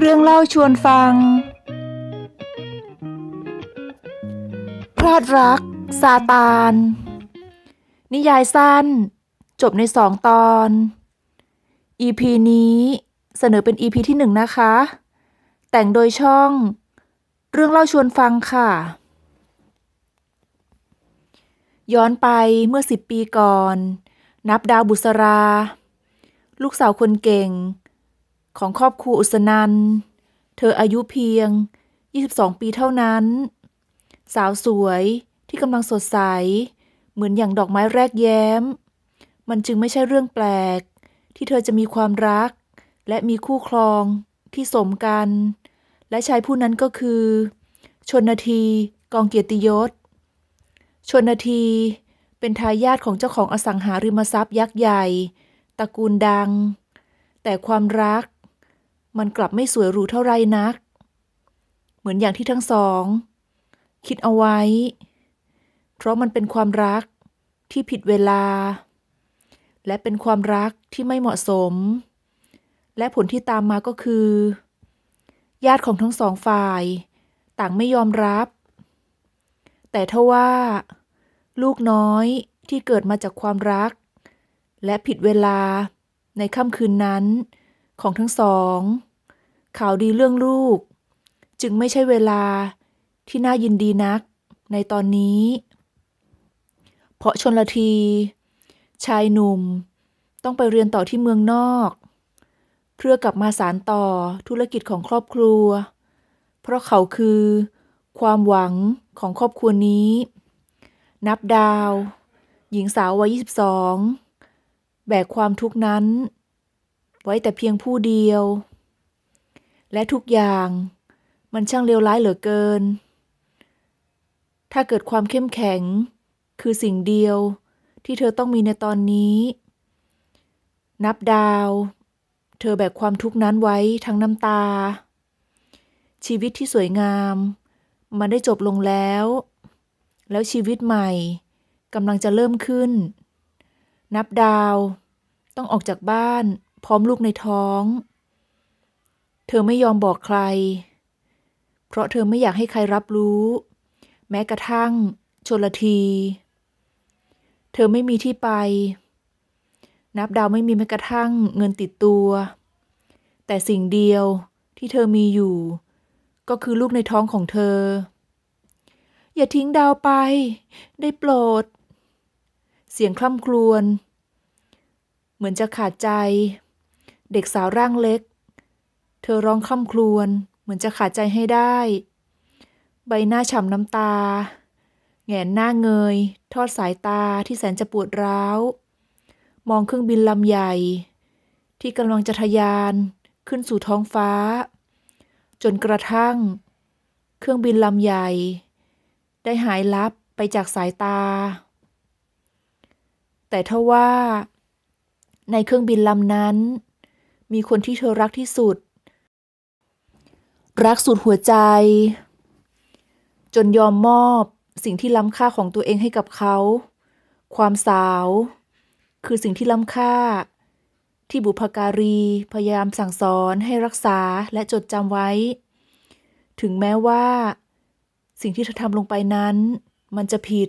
เรื่องเล่าชวนฟัง พลาดรัก ซาตาน นิยายสั้น จบในสองตอน EP นี้เสนอเป็น EP ที่หนึ่งนะคะ แต่งโดยช่อง เรื่องเล่าชวนฟังค่ะ ย้อนไปเมื่อสิบปีก่อน นับดาวบุษรา ลูกสาวคนเก่ง ของครอบครัวอุสนัน เธออายุเพียง 22 ปีเท่านั้น สาวสวยที่กำลังสดใส เหมือนอย่างดอกไม้แรกแย้ม มันจึงไม่ใช่เรื่องแปลก ที่เธอจะมีความรัก และมีคู่ครองที่สมกัน และชายผู้นั้นก็คือ ชนทีกองเกียรติยศ ชนทีเป็นทายาทของเจ้าของอสังหาริมทรัพย์ยักษ์ใหญ่ตระกูลดัง แต่ความรัก มันกลับไม่สวยหรูเท่าไรนัก เหมือนอย่างที่ทั้งสอง คิดเอาไว้ เพราะมันเป็นความรักที่ผิดเวลา และเป็นความรักที่ไม่เหมาะสม และผลที่ตามมาก็คือ ญาติของทั้งสองฝ่าย ต่างไม่ยอมรับ แต่ทว่า ลูกน้อยที่เกิดมาจากความรัก และผิดเวลาในค่ำคืนนั้นของทั้งสอง ข่าวดีเรื่องลูก จึงไม่ใช่เวลาที่น่ายินดีนักในตอนนี้ เพราะชนละที ชายหนุ่ม ต้องไปเรียนต่อที่เมืองนอก เพื่อกลับมาสารต่อธุรกิจของครอบครัว เพราะเขาคือ ความหวังของครอบครัวนี้ นับดาว หญิงสาววัย 22 แบกความทุกข์นั้น ไว้แต่เพียงผู้เดียว และทุกอย่าง มันช่างเลวร้ายเหลือเกิน ถ้าเกิดความเข้มแข็ง คือสิ่งเดียวที่เธอต้องมีในตอนนี้ นับดาว เธอแบกความทุกข์นั้นไว้ทั้งน้ำตา ชีวิตที่สวยงาม มันได้จบลงแล้ว แล้วชีวิตใหม่กำลังจะเริ่มขึ้น นับดาว ต้องออกจากบ้าน พร้อมลูกในท้อง เธอไม่ยอมบอกใคร เพราะเธอไม่อยากให้ใครรับรู้ แม้กระทั่งชนละที เธอไม่มีที่ไป นับดาวไม่มีแม้กระทั่งเงินติดตัว แต่สิ่งเดียวที่เธอมีอยู่ ก็คือลูกในท้องของเธอ อย่าทิ้งดาวไป ได้โปรด เสียงคล่ำครวญเหมือนจะขาดใจ เด็กสาวร่างเล็ก เธอร้องคล่ำครวญเหมือนจะขาดใจให้ได้ ใบหน้าฉ่ำน้ำตา แงนหน้าเงย ทอดสายตาที่แสนจะปวดร้าว มองเครื่องบินลำใหญ่ ที่กำลังจะทะยานขึ้นสู่ท้องฟ้า จนกระทั่ง เครื่องบินลำใหญ่ ได้หายลับไปจากสายตา แต่ทว่า ในเครื่องบินลำนั้น มีคนที่เธอรักที่สุด รักสุดหัวใจ จนยอมมอบสิ่งที่ล้ำค่าของตัวเองให้กับเขา ความสาว คือสิ่งที่ล้ำค่า ที่บุพการีพยายามสั่งสอนให้รักษาและจดจำไว้ ถึงแม้ว่า สิ่งที่เธอทำลงไปนั้น มันจะผิด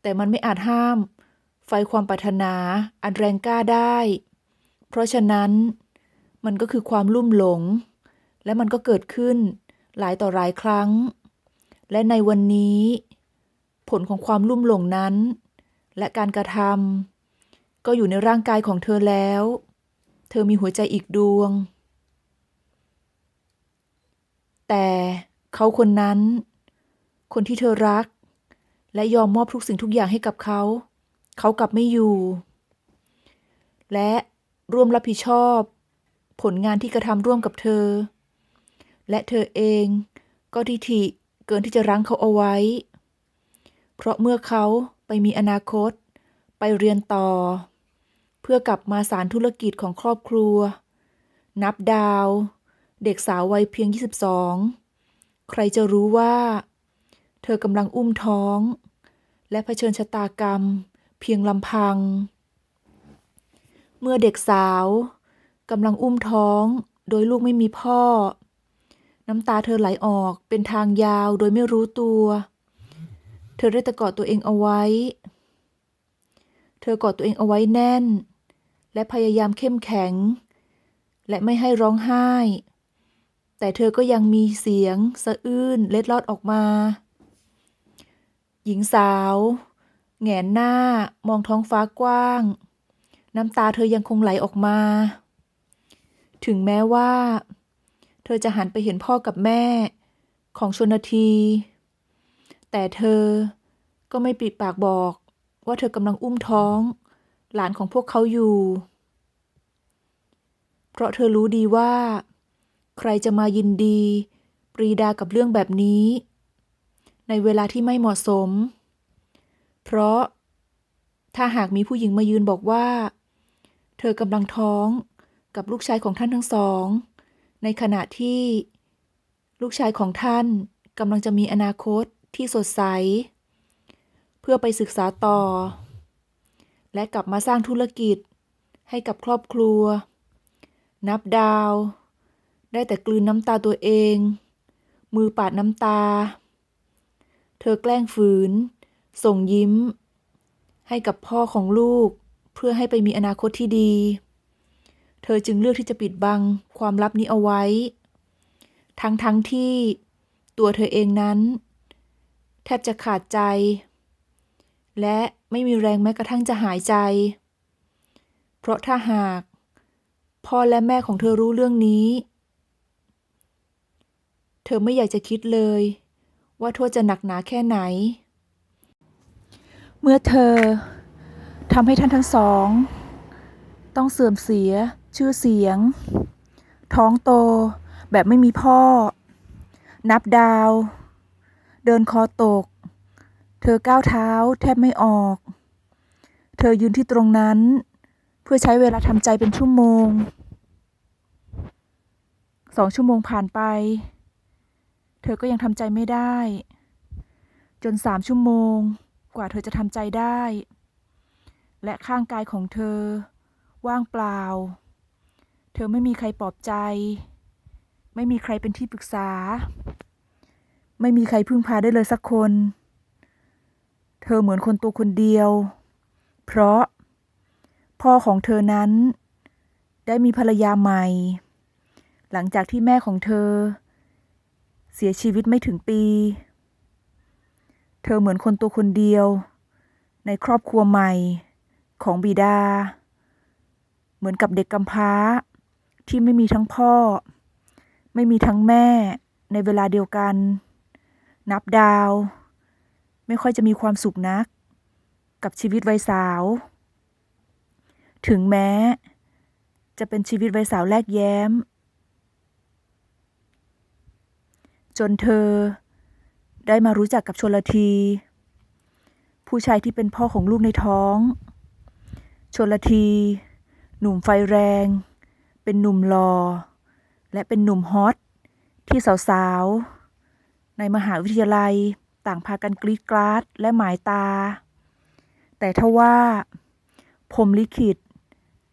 แต่มันไม่อาจห้าม ไฟความปรารถนาอันแรงกล้าได้ เพราะฉะนั้นมันก็คือความลุ่มหลง และมันก็เกิดขึ้นหลายต่อหลายครั้ง และในวันนี้ ผลของความลุ่มหลงนั้น และการกระทำก็อยู่ในร่างกายของเธอแล้ว เธอมีหัวใจอีกดวง แต่เขาคนนั้น คนที่เธอรัก และยอมมอบทุกสิ่งทุกอย่างให้กับเขา เขากลับไม่อยู่ และร่วมรับผิดชอบ ผลงานที่กระทำร่วมกับเธอ และเธอเองก็ทิฐิเกินที่จะรั้งเขาเอาไว้ เพราะเมื่อเขาไปมีอนาคต ไปเรียนต่อ เพื่อกลับมาสารธุรกิจของครอบครัว นับดาว เด็กสาววัยเพียง 22 ใครจะรู้ว่า เธอกำลังอุ้มท้อง และเผชิญชะตากรรม เพียงลำพัง เมื่อเด็กสาวกำลังอุ้มท้อง โดยลูกไม่มีพ่อ น้ำตาเธอไหลออกเป็นทางยาวโดยไม่รู้ตัว เธอได้ต่กอดตัวเองเอาไว้ เธอกอดตัวเองเอาไว้แน่น และพยายามเข้มแข็ง และไม่ให้ร้องไห้ แต่เธอก็ยังมีเสียงสะอื้นเล็ดลอดออกมา หญิงสาวแหงนหน้ามองท้องฟ้ากว้าง น้ำตาเธอยังคงไหลออกมา ถึงแม้ว่า เธอจะหันไปเห็นพ่อกับแม่ของชนที แต่เธอก็ไม่ปิดปากบอกว่าเธอกำลังอุ้มท้อง หลานของพวกเขาอยู่ เพราะเธอรู้ดีว่า ใครจะมายินดี ปรีดากับเรื่องแบบนี้ ในเวลาที่ไม่เหมาะสม เพราะถ้าหากมีผู้หญิงมายืนบอกว่า เธอกำลังท้องกับลูกชายของท่านทั้งสอง ในขณะที่ ลูกชายของท่านกำลังจะมีอนาคตที่สดใส เพื่อไปศึกษาต่อ และกลับมาสร้างธุรกิจให้กับครอบครัว นับดาว ได้แต่กลืนน้ำตาตัวเอง มือปาดน้ำตา เธอแกล้งฝืน ส่งยิ้ม ให้กับพ่อของลูกเพื่อให้ไปมีอนาคตที่ดี เธอจึงเลือกที่จะปิดบังความลับนี้เอาไว้ ทั้งทั้งที่ตัวเธอเองนั้น แทบจะขาดใจ และไม่มีแรงแม้กระทั่งจะหายใจ เพราะถ้าหาก พ่อและแม่ของเธอรู้เรื่องนี้ เธอไม่อยากจะคิดเลย ว่าโทษจะหนักหนาแค่ไหน เมื่อเธอทำให้ท่านทั้งสอง ต้องเสื่อมเสีย ชื่อเสียง ท้องโต แบบไม่มีพ่อ นับดาว เดินคอตก เธอก้าวเท้าแทบไม่ออก เธอยืนที่ตรงนั้น เพื่อใช้เวลาทำใจเป็นชั่วโมง สองชั่วโมงผ่านไป เธอก็ยังทำใจไม่ได้ จนสามชั่วโมง กว่าเธอจะทำใจได้และข้างกายของเธอ ว่างเปล่า เธอไม่มีใครปลอบใจ ไม่มีใครเป็นที่ปรึกษา ไม่มีใครพึ่งพาได้เลยสักคน เธอเหมือนคนตัวคนเดียว เพราะ พ่อของเธอนั้น ได้มีภรรยาใหม่ หลังจากที่แม่ของเธอ เสียชีวิตไม่ถึงปี เธอเหมือนคนตัวคนเดียว ในครอบครัวใหม่ของบิดา เหมือนกับเด็กกำพร้า ที่ไม่มีทั้งพ่อ ไม่มีทั้งแม่ในเวลาเดียวกัน นับดาว ไม่ค่อยจะมีความสุขนัก กับชีวิตวัยสาว ถึงแม้ จะเป็นชีวิตวัยสาวแรกแย้ม จนเธอได้มารู้จักกับชนลที ผู้ชายที่เป็นพ่อของลูกในท้อง ชนลที หนุ่มไฟแรง เป็นหนุ่มหลอและเป็นหนุ่มฮอตที่สาวๆ ในมหาวิทยาลัยต่างพากันกรีดกราดและหมายตา แต่ทว่า ผมลิขิต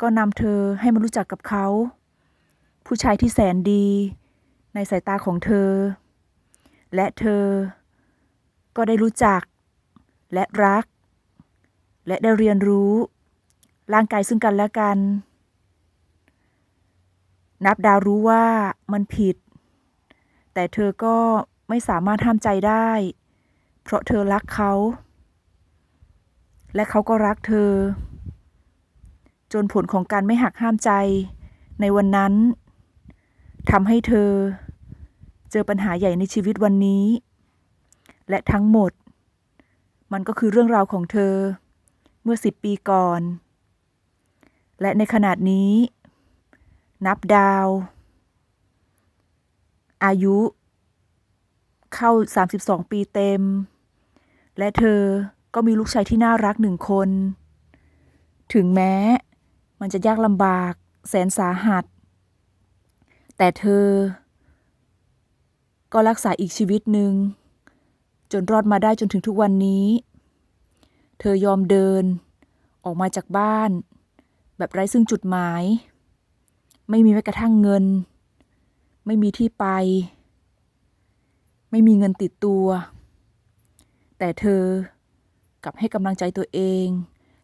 ก็นำเธอให้มารู้จักกับเขา ผู้ชายที่แสนดี ในสายตาของเธอ และเธอ ก็ได้รู้จัก และรัก และได้เรียนรู้ ร่างกายซึ่งกันและกัน นับดาวรู้ว่ามันผิด แต่เธอก็ไม่สามารถห้ามใจได้ เพราะเธอรักเขา และเขาก็รักเธอ จนผลของการไม่หักห้ามใจในวันนั้นทำให้เธอ เจอปัญหาใหญ่ในชีวิตวันนี้ และทั้งหมด มันก็คือเรื่องราวของเธอ เมื่อสิบปีก่อน และในขนาดนี้ นับดาว อายุ เข้า 32 ปีเต็ม และเธอก็มีลูกชายที่น่ารักหนึ่งคน ถึงแม้มันจะยากลำบากแสนสาหัส แต่เธอ ก็รักษาอีกชีวิตหนึ่ง จนรอดมาได้จนถึงทุกวันนี้ เธอยอมเดินออกมาจากบ้าน แบบไร้ซึ่งจุดหมาย ไม่มีแม้กระทั่งเงิน ไม่มีที่ไป ไม่มีเงินติดตัว แต่เธอกลับให้กำลังใจตัวเอง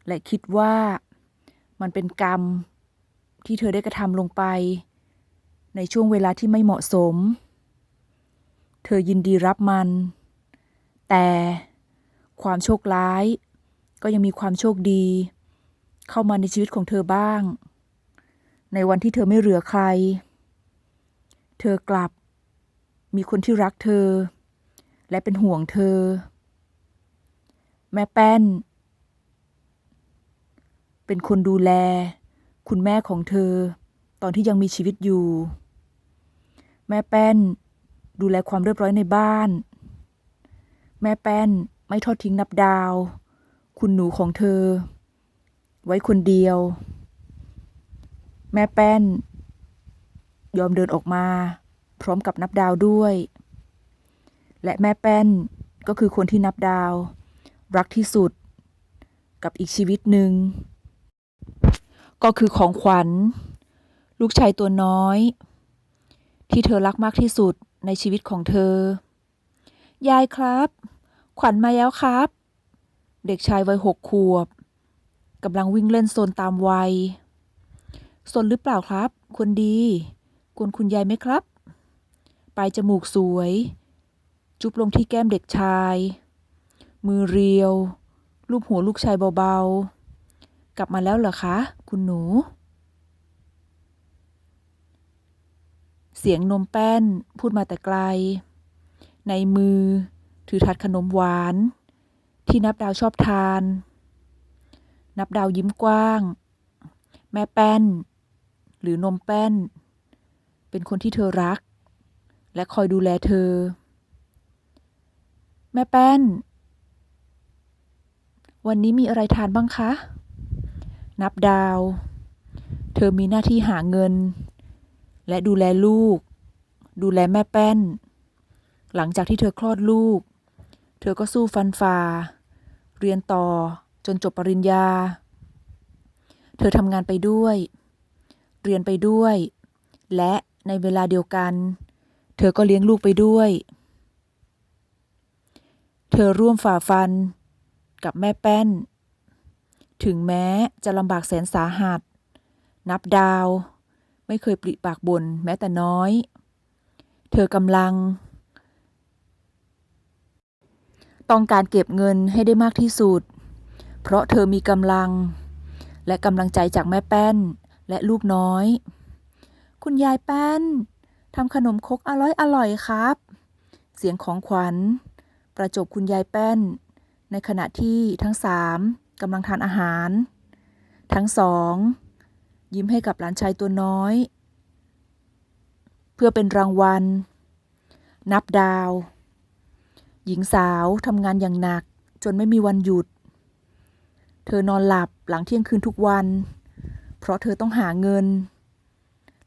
และคิดว่ามันเป็นกรรมที่เธอได้กระทำลงไป ในช่วงเวลาที่ไม่เหมาะสม เธอยินดีรับมัน แต่ความโชคร้าย ก็ยังมีความโชคดี เข้ามาในชีวิตของเธอบ้าง ในวันที่เธอไม่เหลือใคร เธอกลับ มีคนที่รักเธอ และเป็นห่วงเธอ แม่แป้น เป็นคนดูแล คุณแม่ของเธอ ตอนที่ยังมีชีวิตอยู่ แม่แป้น ดูแลความเรียบร้อยในบ้าน แม่แป้นไม่ทอดทิ้งนับดาว คุณหนูของเธอ ไว้คนเดียว แม่แป้น ยอมเดินออกมา พร้อมกับนับดาวด้วย และแม่แป้นก็คือคนที่นับดาว รักที่สุด กับอีกชีวิตหนึ่ง ก็คือของขวัญ ลูกชายตัวน้อย ที่เธอรักมากที่สุดในชีวิตของเธอ ยายครับ ขวัญมาแล้วครับ เด็กชายวัยหกขวบกำลังวิ่งเล่นโซนตามวัย โซนหรือเปล่าครับ คนดีกวนคุณยายไหมครับ ปลายจมูกสวย จุบลงที่แก้มเด็กชาย มือเรียว ลูบหัวลูกชายเบาๆ กลับมาแล้วเหรอคะ คุณหนู เสียงนมแป้นพูดมาแต่ไกล ในมือถือถาดขนมหวาน ที่นับดาวชอบทาน นับดาวยิ้มกว้าง แม่แป้น หรือนมแป้น เป็นคนที่เธอรัก และคอยดูแลเธอ แม่แป้น วันนี้มีอะไรทานบ้างคะ นับดาว เธอมีหน้าที่หาเงิน และดูแลลูก ดูแลแม่แป้น หลังจากที่เธอคลอดลูก เธอก็สู้ฟันฝ่า เรียนต่อจนจบปริญญา เธอทำงานไปด้วย เรียนไปด้วย และในเวลาเดียวกัน เธอก็เลี้ยงลูกไปด้วย เธอร่วมฝ่าฟันกับแม่แป้น ถึงแม้จะลำบากแสนสาหัส นับดาว ไม่เคยปริปากบ่นแม้แต่น้อย เธอกำลัง ต้องการเก็บเงินให้ได้มากที่สุด เพราะเธอมีกำลัง และกำลังใจจากแม่แป้น และลูกน้อย คุณยายแป้นทำขนมคกอร่อยอร่อยครับ เสียงของขวัญ ประจบคุณยายแป้น ในขณะที่ทั้งสามกำลังทานอาหาร ทั้งสอง ยิ้มให้กับหลานชายตัวน้อย เพื่อเป็นรางวัล นับดาว หญิงสาวทำงานอย่างหนักจนไม่มีวันหยุด เธอนอนหลับหลังเที่ยงคืนทุกวัน เพราะเธอต้องหาเงิน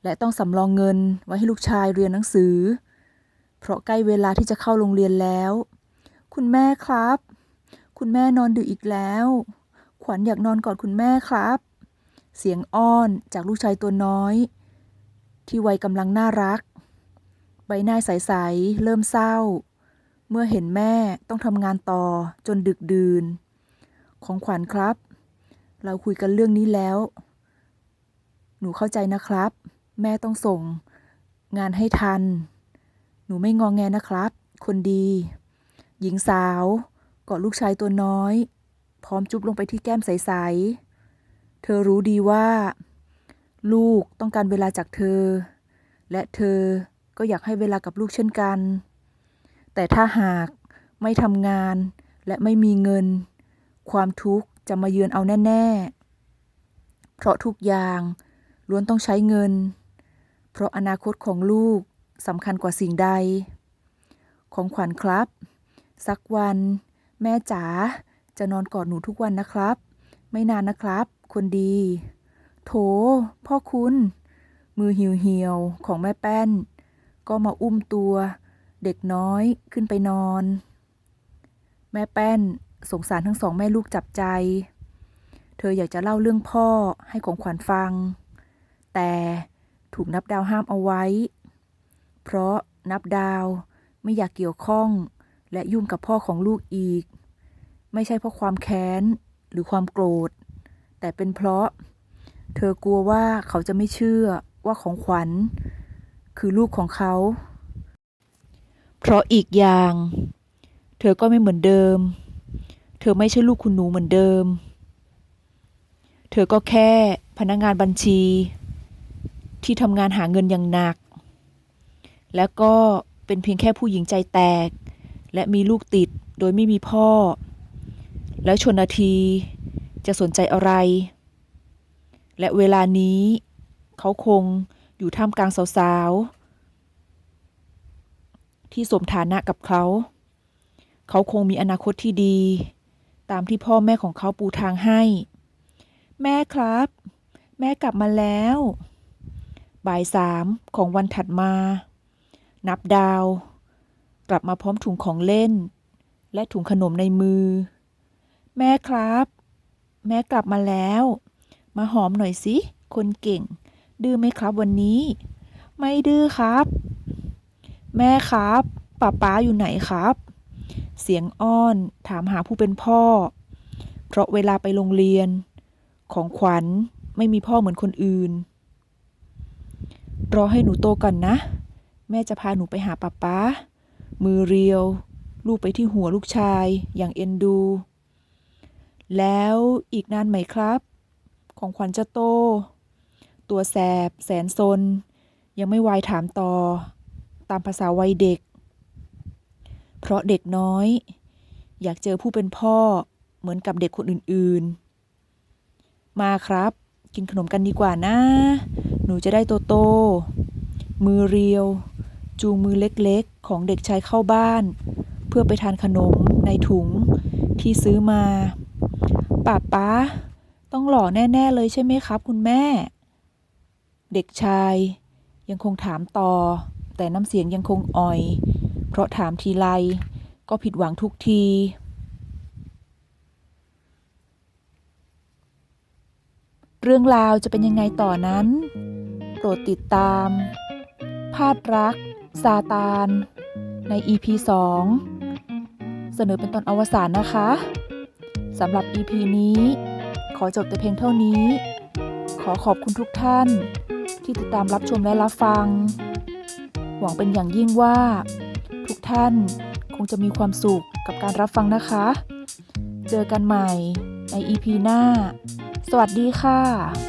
และต้องสำรองเงินไว้ให้ลูกชายเรียนหนังสือ เพราะใกล้เวลาที่จะเข้าโรงเรียนแล้ว คุณแม่ครับ คุณแม่นอนดึกอีกแล้ว ขวัญอยากนอนกอดคุณแม่ครับ เสียงอ้อนจากลูกชายตัวน้อย ที่วัยกำลังน่ารัก ใบหน้าใสๆเริ่มเศร้า เมื่อเห็นแม่ต้องทำงานต่อจนดึกดื่นของขวัญครับ เราคุยกันเรื่องนี้แล้ว หนูเข้าใจนะครับ แม่ต้องส่ง งานให้ทัน หนูไม่งองแงนะครับ คนดี หญิงสาวกอดลูกชายตัวน้อย พร้อมจุ๊บลงไปที่แก้มใสๆ เธอรู้ดีว่า ลูกต้องการเวลาจากเธอ และเธอก็อยากให้เวลากับลูกเช่นกัน แต่ถ้าหากไม่ทำงานและไม่มีเงิน ความทุกข์จะมาเยือนเอาแน่ ๆ เพราะทุกอย่าง ล้วนต้องใช้เงิน เพราะอนาคตของลูกสำคัญกว่าสิ่งใด ของขวัญครับ สักวัน แม่จ๋าจะนอนกอดหนูทุกวันนะครับ ไม่นานนะครับ คนดี โถ พ่อคุณ มือเหี่ยวๆของแม่แป้น ก็มาอุ้มตัว เด็กน้อยขึ้นไปนอน แม่แป้นสงสารทั้งสองแม่ลูกจับใจ เธออยากจะเล่าเรื่องพ่อให้ของขวัญฟัง แต่ถูกนับดาวห้ามเอาไว้ เพราะนับดาวไม่อยากเกี่ยวข้องและยุ่งกับพ่อของลูกอีก ไม่ใช่เพราะความแค้นหรือความโกรธ แต่เป็นเพราะ เธอกลัวว่าเขาจะไม่เชื่อว่าของขวัญ คือลูกของเขา เพราะอีกอย่าง เธอก็ไม่เหมือนเดิม เธอไม่ใช่ลูกคุณหนูเหมือนเดิม เธอก็แค่พนักงานบัญชี ที่ทำงานหาเงินอย่างหนัก แล้วก็เป็นเพียงแค่ผู้หญิงใจแตก และมีลูกติดโดยไม่มีพ่อ แล้วชนนาทีจะสนใจอะไร และเวลานี้เขาคงอยู่ท่ามกลางสาวๆ ที่สมฐานะกับเขา เขาคงมีอนาคตที่ดี ตามที่พ่อแม่ของเขาปูทางให้ แม่ครับ แม่กลับมาแล้ว บ่ายสามของวันถัดมา นับดาว กลับมาพร้อมถุงของเล่น และถุงขนมในมือ แม่ครับ แม่กลับมาแล้ว มาหอมหน่อยสิ คนเก่ง ดื้อไหมครับวันนี้ ไม่ดื้อครับ แม่ครับป้าป๊าอยู่ไหนครับ เสียงอ้อนถามหาผู้เป็นพ่อ เพราะเวลาไปโรงเรียน ของขวัญไม่มีพ่อเหมือนคนอื่น รอให้หนูโตก่อนนะ แม่จะพาหนูไปหาป้าป๊ามือเรียว ลูบไปที่หัวลูกชายอย่างเอ็นดู แล้วอีกนานไหมครับ ของขวัญจะโต ตัวแสบ แสนซน ยังไม่วายถามต่อ ตามภาษาวัยเด็ก เพราะเด็กน้อย อยากเจอผู้เป็นพ่อเหมือนกับเด็กคนอื่นๆ มาครับ กินขนมกันดีกว่านะ หนูจะได้โตโต มือเรียว จูงมือเล็กๆ ของเด็กชายเข้าบ้าน เพื่อไปทานขนมในถุงที่ซื้อมาป้าป๊าต้องหล่อแน่ ๆ เลยใช่ไหมครับ คุณแม่ เด็กชาย ยังคงถามต่อ แต่น้ำเสียงยังคงอ่อย เพราะถามทีไรก็ผิดหวังทุกที เรื่องราวจะเป็นยังไงต่อนั้น โปรดติดตาม พาดรัก ซาตาน ใน EP 2 เสนอเป็นตอนอวสานนะคะสำหรับ EP นี้ ขอจบแต่เพียงเท่านี้ ขอขอบคุณทุกท่าน ที่ติดตามรับชมและรับฟัง หวังเป็นอย่างยิ่งว่า ทุกท่านคงจะมีความสุขกับการรับฟังนะคะ เจอกันใหม่ใน EP หน้า สวัสดีค่ะ